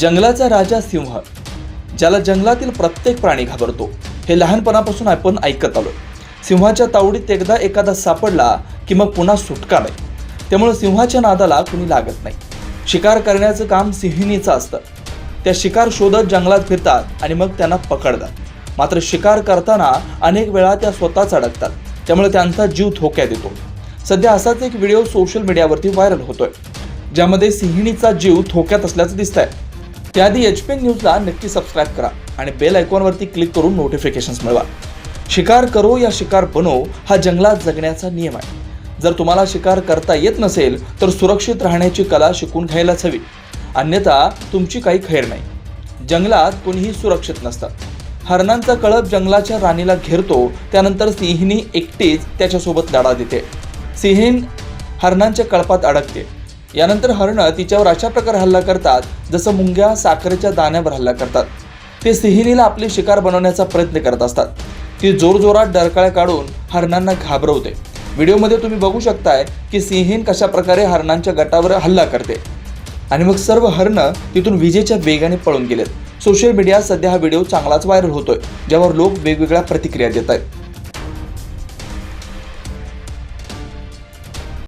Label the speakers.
Speaker 1: जंगलाचा राजा सिंह ज्याला जंगलातील प्रत्येक प्राणी घाबरतो हे लहानपणापासून आपण ऐकत आलो सिंहाच्या तावडीत एकदा एखादा सापडला की मग पुन्हा सुटका नाही. त्यामुळे सिंहाच्या नादाला कुणी लागत नाही. शिकार करण्याचं काम सिंहिणीचं असतं. त्या शिकार शोधत जंगलात फिरतात आणि मग त्यांना पकडतात. मात्र शिकार करताना अनेक वेळा त्या स्वतःच अडकतात. त्यामुळे त्यांचा जीव धोक्यात येतो. सध्या असाच एक व्हिडिओ सोशल मीडियावरती व्हायरल होतोय ज्यामध्ये सिंहिणीचा जीव धोक्यात असल्याचं दिसत आहे त्याआधी एच पी न्यूजला नक्की सबस्क्राईब करा आणि बेल आयकॉनवरती क्लिक करून नोटिफिकेशन्स मिळवा. शिकार करो या शिकार बनो हा जंगलात जगण्याचा नियम आहे. जर तुम्हाला शिकार करता येत नसेल तर सुरक्षित राहण्याची कला शिकून घ्यायलाच हवी. अन्यथा तुमची काही खैर नाही. जंगलात कोणीही सुरक्षित नसतात हरणांचा कळप जंगलाच्या राणीला घेरतो त्यानंतर सिंहिणी एकटीच त्याच्यासोबत लढा देते. सिंहीण हरणांच्या कळपात अडकते. यानंतर हरणं तिच्यावर अशा प्रकारे हल्ला करतात जसं मुंग्या साखरेच्या दाण्यावर हल्ला करतात. ते सिंहिणीला आपली शिकार बनवण्याचा प्रयत्न करत असतात. ती जोरजोरात डरकाळ्या काढून हरणांना घाबरवते. व्हिडिओमध्ये तुम्ही बघू शकताय की सिंहीण कशा प्रकारे हरणांच्या गटावर हल्ला करते. आणि मग सर्व हरणं तिथून विजेच्या वेगाने पळून गेलेत. सोशल मीडियात सध्या हा व्हिडिओ चांगलाच व्हायरल होतोय ज्यावर लोक वेगवेगळ्या प्रतिक्रिया देत आहेत